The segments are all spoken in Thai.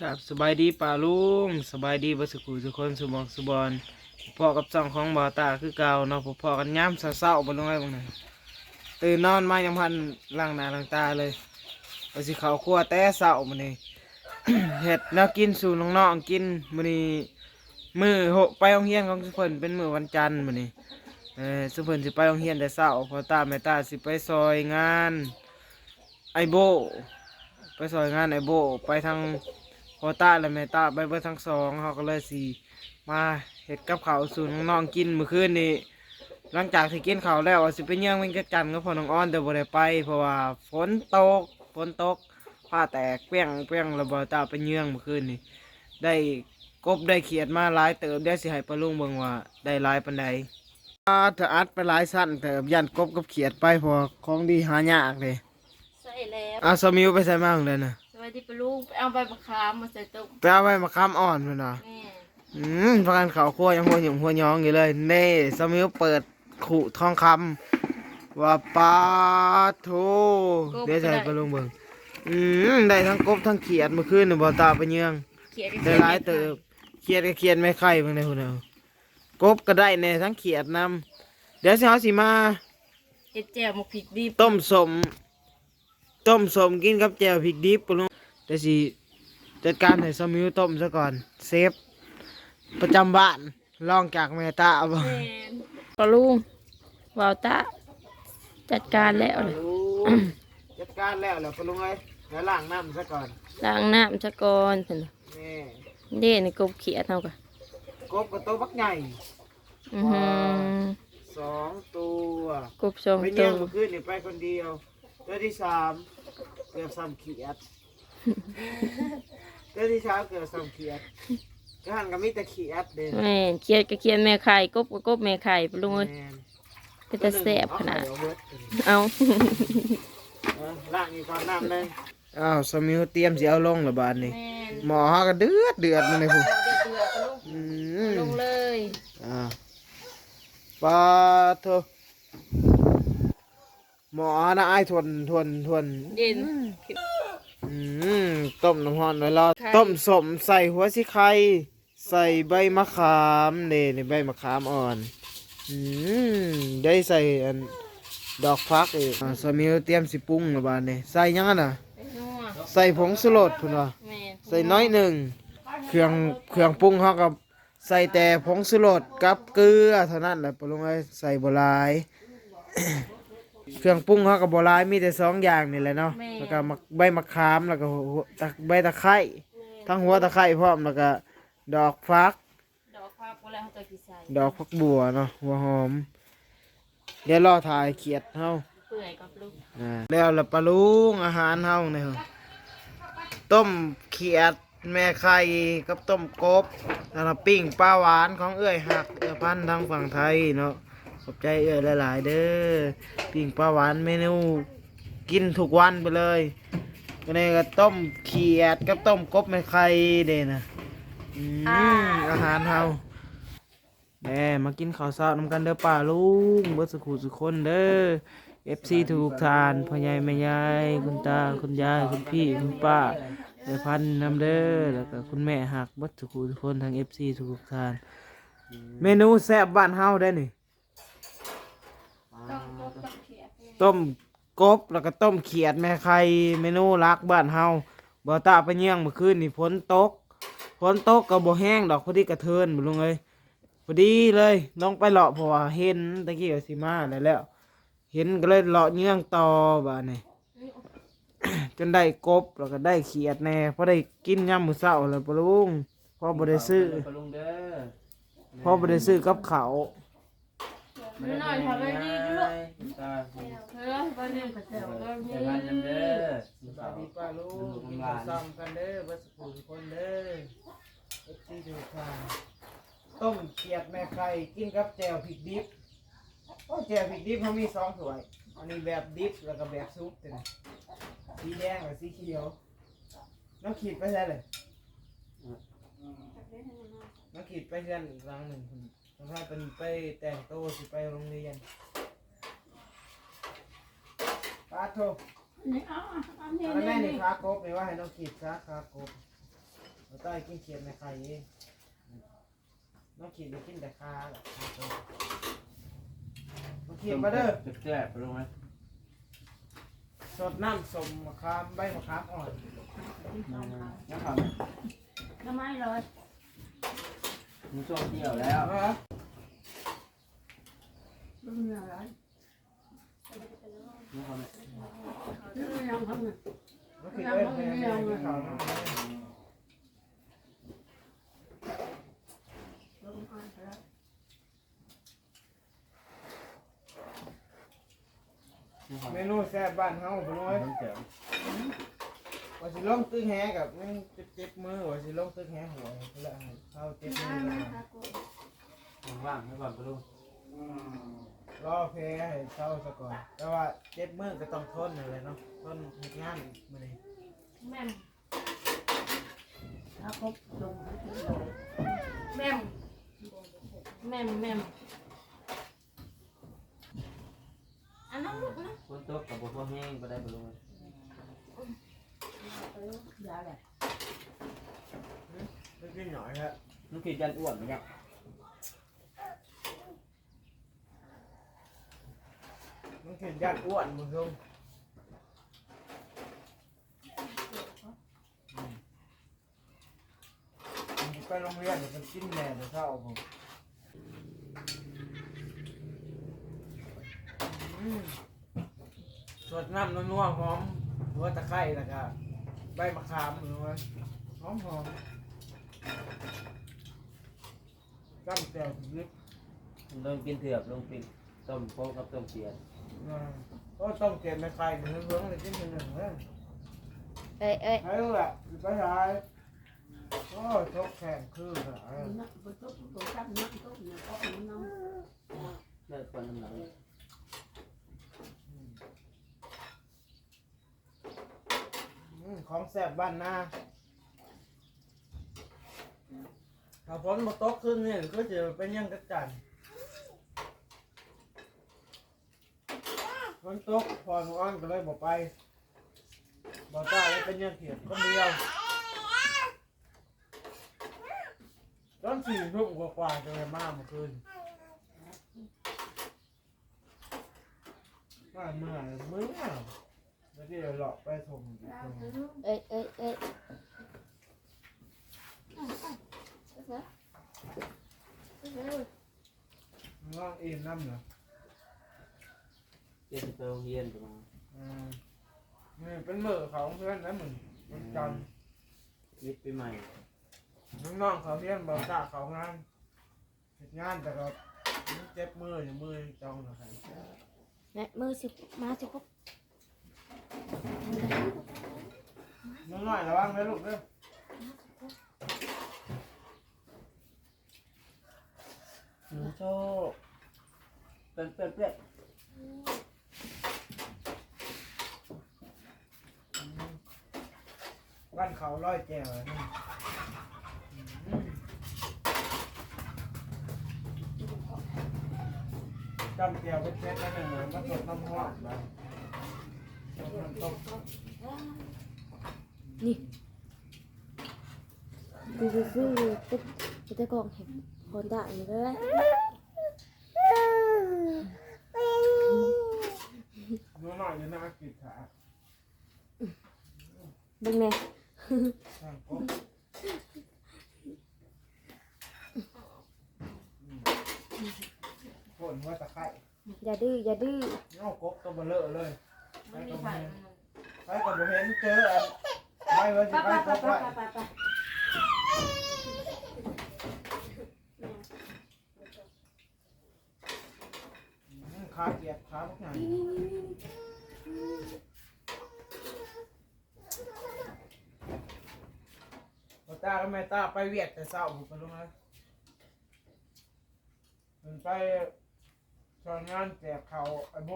กับสบายดีป่าลุงสบายดีบัสกุทุกคนสุบองสุบอนพ่อกับจ่องของบอตาคือเก่าเนาะพอพอกันย้ำเศร้าๆบนลงไอ้บางนั้นตื่นนอนมายังพันล้างหน้าล้างตาเลยไปสิเขาครัวแต่เศร้ามันนี่เห็ดแนวกินสู่น้องๆกินมันนี่มือหกไปโรงเรียนของสุพิ่นเป็นมือวันจันทร์มันนี่เออสุพิ่นสิไปโรงเรียนแต่เศร้าพอตาแม่ตาสิไปซอยงานไอโบ ไปซอยงานไอโบไปทาง พอตาและแม่ตาไปเบิดทั้งสองเขาก็เลยสีมาเห็ดกับเขาวสู่น้องๆกินเมื่อคืนนี้หลังจากที่กินข้าวแล้วว่าสิไปเยี่ยงเป็นกัดกันก็พอน้องอ้อนแต่บ่ได้ไป เพราะว่าฝนตกฝนตกผ้าแตกเปี้ยงเปี้ยงระเบิดตาไปเยี่ยงเมื่อคืนนี้ได้กบได้เขียดมาหลายเติบได้สิให้ปลาลุงเบิ่งว่าได้หลายปานใดอ่าถ้าอัดไปหลายสั้นเติบยันกบกับเขียดไปเพอของดีหายากเลยใส่แล้วอะสมิวไปใส่มาของเลยนะส วัสดีปะลูกไปเอาใบมะขามมาใส่ต้มไปเอาไว้มาค้ำอ่อนมันนะแม่อืมประกันเขาวคั่วยังหัวหยุ่มหัวยองอยู่เลยเน่สมิวเปิดขุทองคำว่าปลาทูเดี๋ยวใส่ไปลงเบิ่งอืมได้ทั้งกบทั้งเขียดเมื่อคืนนี่บ่ตาไปเยือง เขียนได้หลายเติบเขียดก็เขียดไม่ไข่เพิ่นได้พุ่นเอากบก็ได้แน่ทั้งเขียดนำเดี๋ยวสิเฮาสิมา เจ็ดแจ่วหมกพริกดิบต้มสม ต้มสมกินกับแจ่วพริกดิบปะลุง เดี๋ยวสิจัดการให้สมิวต้มซะก่อนเซฟ ประจำบ้านลองจากแม่ตาเอาบ่แม่นปะลูกวาวตาจัดการแล้วเลยจัดการแล้วเหรอปะลุงเอ้ยเดี๋ยวล้างน้ำซะก่อนล้างน้ำซะก่อนเพิ่นน่ะนี่เด่นกบเขียดเท่ากันกบกับตัวบักใหญ่อือหือสองตัวกบสองไปตัเยี่ยว มเมื่อคืนนี่ไปคนเดียวตัวที่สามเกือบสามเขีย ดตัวที่สามเกือบสามเขียดก็หันก็มีแต่เขียดเด่นแม่นเขียดก็เขียดแม่ไข่กบก็กบแม่ไข่ปะลูกเอ้ยแม่นเป็นตาแซ่บขนาด เอเบิดเอาเออล้างอีกก่อนน้ำเลยอ้าวสมิวเตรียมสิเอาลงและบาดนี่แม่นหมอเฮาก็เดือดเดือดมาเลยพุ่นเดือดเดือดปะลูกอืมลงเลยอ่าปลาเถอะหมอนะไอ้ายทวนทวนทวน เด่นอืม ต้มน้ำร้อนไว้รอไข่ ต้มสมใส่หัวสิไข่ใส่ใบมะขามนี่นี่ใบมะขามอ่อนอืมได้ใส่อันดอกฟักอีกอ่าสมิวเตรียมสิปรุงและบาดนี่ใส่หยังอะน่ะ ไปนัวใส่ผงสุรสพุ่นว่ะแม่นใส่น้อยหนึ่งเครื่องเครื่องปรุงเขากับใส่แต่ผงสุรสกับเกลือเท่านั้นแหละปรุงไว้ใส่บหลาย เครื่องปรุงเขากับบหลายมีแต่สองอย่างนี่แหละเนาะแล้วก็มะใบมะขามแล้วก็หัวตะใบตะไคร้ทั้งหัวตะไคร้พร้อมแล้วก็ดอกฟัก ดอกพักเวลาเขาจะกินใส่ดอกฟักบัวเนาะหัวหอมเดี๋ยวรอถ่ายเขียดเฮาเปื่อยกับลูกอ่าแล้วละปลาลุงอาหารเฮาเนี่ยต้มเขียดแม่ไข่กับต้มกบแล้วก็ปิ้งปลาหวานของเอื้อยหักเอื้อพันธุ์ทางฝั่งไทยเนาะ ขอบใจเอื้อยหลาย ๆ เด้อปิ้งปลาหวานเมนูกินทุกวันไปเลยก็นี่ก็ต้มเขียดกับต้มกบแม่ไข่เด้นะอืมอาหารเฮาแม่มากินข้าวเช้านำกันเด้อป้าลุงเบิดสุขุสุคนเด้อเอฟซีถูกทานพ่อใหญ่แม่ยายคุณตาคุณยายคุณพี่คุณป้าเดพันนำเด้อแล้วก็คุณแม่หักเบัดทุกคนทุกคนทางเอฟซีถูกทาน เมนูแซ่บบ้านเฮาได้นี่ ต้มกบแล้วก็ต้มเขียดแม่ไข่เมนูรักบ้านเฮาบ่ตาไปเยี่ยงเมื่อคืนนี่ฝนตกฝนตกก็บ่แห้งดอกพอดีกระเทินบ่ลุงเอ้ยพอดีเลยลองไปเลาะเพราะว่าเห็นตะกี้ก็สิมาแล้วแล้ว เห็นก็เลยเลาะเยื่องต่อบ้านี่จนได้กบแล้วก็ได้เขียดแน่พอได้กินยามมื้อเช้าแล้วปะลุงพอบ่ได้ซื้อปลาลุงเด้อพอบ่ได้ซื้อกับเขา วหน่อยทำไปดีลูกตาเฮ้ยบ้านเรื่องกระเทียมก็มีแต่บ้านยังเด้อสวัสดีป้าลุงกินข้าวซ้ำกันเด้อเบ่สุขุทุกคนเด้อ FC ทุกท่านต้มเขียดแม่ไข่กินกับแจ่วพริกดิบโอ้แจ่วพริกดิบเขามีสองถ้วยอันนี้แบบดิบแล้วก็แบบซุปเด้อสีแดงกับสีเขียวน้องขีดไปใช่เลยนักขีดไปเรียนอีกครั้งหนึ่งคุณ ต้องพาเป็นไปแต่งตัวสิไปโรงเรียนป้าโทรนี่เอาอันนี้แล้วแม่นี่ค้ากบนี่ว่าให้น้องขีดค้าค้ากบใต้กินเขียดในไข่เองน้องขีดไปกินแต่คาแหละคาตัวน้องขีดมาเด้อ แซ่บไปลงไหมสดน้ำสมมะขามใบมะขามอ่อนนะครับน้ำไม้ลอย มีช่วงเที่ยวแล้วเอาเหรอลูกเนื้อร้อนนะครับลูกเนื้อเขาเนี่ยน้องขีดเอ้ยแม่แม่กินข้าวน้องแม่ลูกอ่อนแล้วเมนูแซ่บบ้านเฮาไปน้อยน้ำแจ่ วว่าสิลงตึกแฮกับมันเจ็บๆมือว่าสิลงตึกแฮหัวเพื่อให้เข้าเจ็บมือเลยว่างๆให้ก่อนไปลงรอเพลให้เศร้าซะก่อน แต่ว่าเจ็บมือก็ต้องทนนั่นแหละเนาะทนเฮ็ดงานมื้อนี้แม่มถ้าครบลงแม่มแม่มแม่มอันนั้นลูกนะฝนตกกับบัวแห้งไปได้ไปลง ยาแหละตึกนิดหน่อยฮะลูกขีดยันอ้วนไหมครับมันคือญาติอ้วนมึงลุงมันไปโรงเรียนมันกินแหน่แต่เช้าผมอืมสดน้ำนัวๆหอมหัวตะไคร้แล้วก็ ใบมะขามหรือว่าหอมหอมๆจ้ำแจ่วลิบลงกินเถือกลงปิดต้มโป๊กกับต้มเปียกอ่าก็ต้องเก็บในไข่หนึ่งเพื่องเลยกินหนึ่งเลยเอ้ยเอ้ยไอ้ลูกอะไปหายโอ้ยชกแข่งคือเหรอนักบุตรบุตรจับนักตุ๊กเนี่ยก็เอาน้ำเลิกควันน้ำหนัก อืม ของแสบบ้านนาถ้าฝนมาตกขึ้นนี่ก็จะเป็นยังกระจันฝนตกพอหนูอ้อนก็เลยบอกไปบอกตาเลยเป็นยังเขียดคนเดียวตอนสี่ทุ่มกว่าๆจะเลยมาเมื่อคืนมาเมื่อเมื่อ แล้วที่เราเลาะไปส่งอีกคนเอ้ยเอ้ยเอ้ยน้องเอ็นน้ำเหรอเจ็ดสิบไปโรงเรียนประมาอืมนี่เป็นมือของเพื่อนนะมึงมันจันทร์วิทย์ปีใหม่น้องๆเขาเรียนบอกตาเขางานเฮ็ดงานแต่ก็มันเจ็บมืออยู่มือจองนะครเนี่ยมือสิมาสิพบ น้องน้อยระวังนะลูกเด้อหนูโชคเป็นเป็นเป็นวันเขาร้อยแก้วเลยนี่อืมจำแก้วเป็นเพชรนั่นเองมาสดน้ำหอนไปสดน้ำต้ม นี่คือคือคือตุ๊กตุ๊กกองเห็นคนด่าอยู่เลยน้องน้อยอยู่หน้ากิดขาดึงแม่ทางก๊กฝนว่าตะไคร้อย่าดื้ออย่าดื้อเงากกตัวเบลเลอเลย ไปกับบ่เห็นไปกับบ่เห็นเจออันไปว่าสิไปกกไว้อืมขาเกียดขาพวกนั้นพ่อตาแล้วแม่ตาไปเวียดแต่เช้าบุกไปลงนะมันไปตอนงานแจกเขาไอ้โบ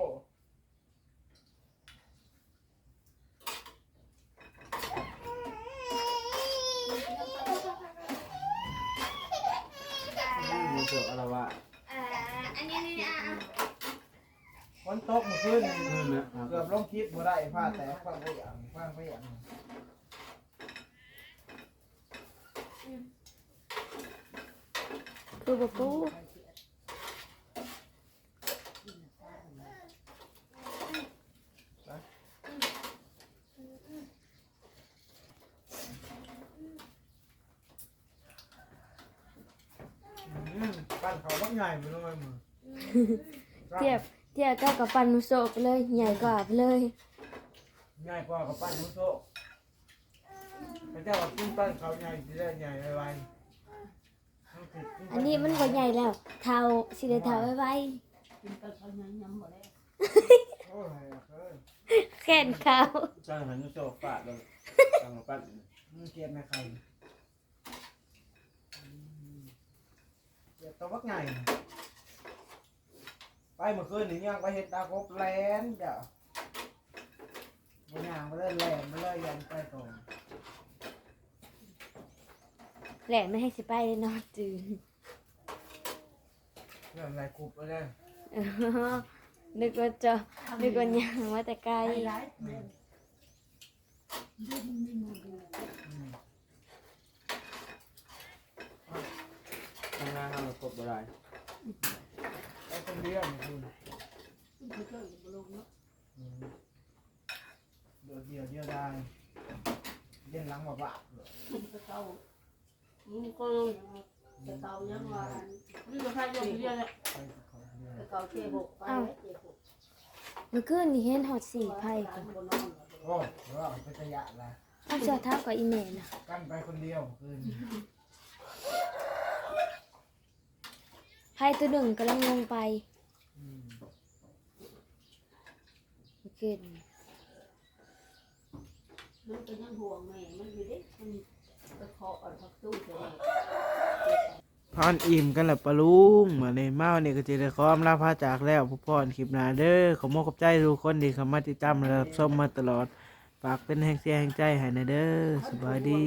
หนูโชคอะไรวะอ่าอันนี้นี่อะฝนตกเมื่อคืนนี่นี่นะเกือบลงคลิปบ่ได้ผ้าแตกฟังไปอย่างฟังไปอย่างคือบ่ปู อืมปั้นเขาบัก ใหญ่ไปลงไปมือเทียบเทียบกับกับปันมุโซะไปเลยใหญ่กว่าไปเลยใหญ่กว่ากับปั้นมุโซะพระเจ้าว่ากินปั้นเขาใหญ่จะได้ใหญ่ไวๆอันนี้มันบ่ใหญ่แล้ว เท่าสิได้เท่าไว้ไว้โอ้ยเอ้ยแค่นเขา จ้างหันโจฟาดเลยจ้างมาปั้น มึงเกลียดไหมใคร เกลียดตัวบักใหญ่ไปเมื่อคืนนี่ยังไปเห็ดตากบแลนจ้ะบนย่างไปเลยแลนไปเลยยันไปตรงแหลมไม่ให้สิไปเลยนอนจืนเรื่องอะไรคุบไปเลยเออนึกว่าจะนึกว่าหยังว่าแต่ไกลทำงานทำกบอะไรไปคนเดียวเมื่อคืนอืมเดี๋ยวเดียวเดียวได้เย็นหลังบ่บะเลยมันก็จะเก่ายังว่านี่ก็ใครยกเรียนเนี่ยไปคนเดียวจะเก่าเจ็บหกไปเจ็บหกเมื่อคืนนี่เห็นฮอดสี่ไพ่ก่อนบนนอนโอ้ยว่าไปตะยะละอ้าวเสื้อเท้ากับอีแม่น่ะกันไปคนเดียวเมื่อคืน ไพ่ตัวหนึ่งกำลังลงไปอืมเมื่อคืนมันก็นยังห่วงแม่มันอยู่ดิมันไปเคาะอันพักตู้เฉยพอนอิ่มกันแล้วปะลุงเหมือนในเมาเนี่ยก็จะได้ขอมลาพาจากแล้วพวกพ่อนคลิปหน้าเด้อขอมอบขอบใจทุกคนที่เข้ามาติดตามและรับชมมาตลอด ฝากเป็นแห่งเสียแห่งใจให้นะเด้อสบายดี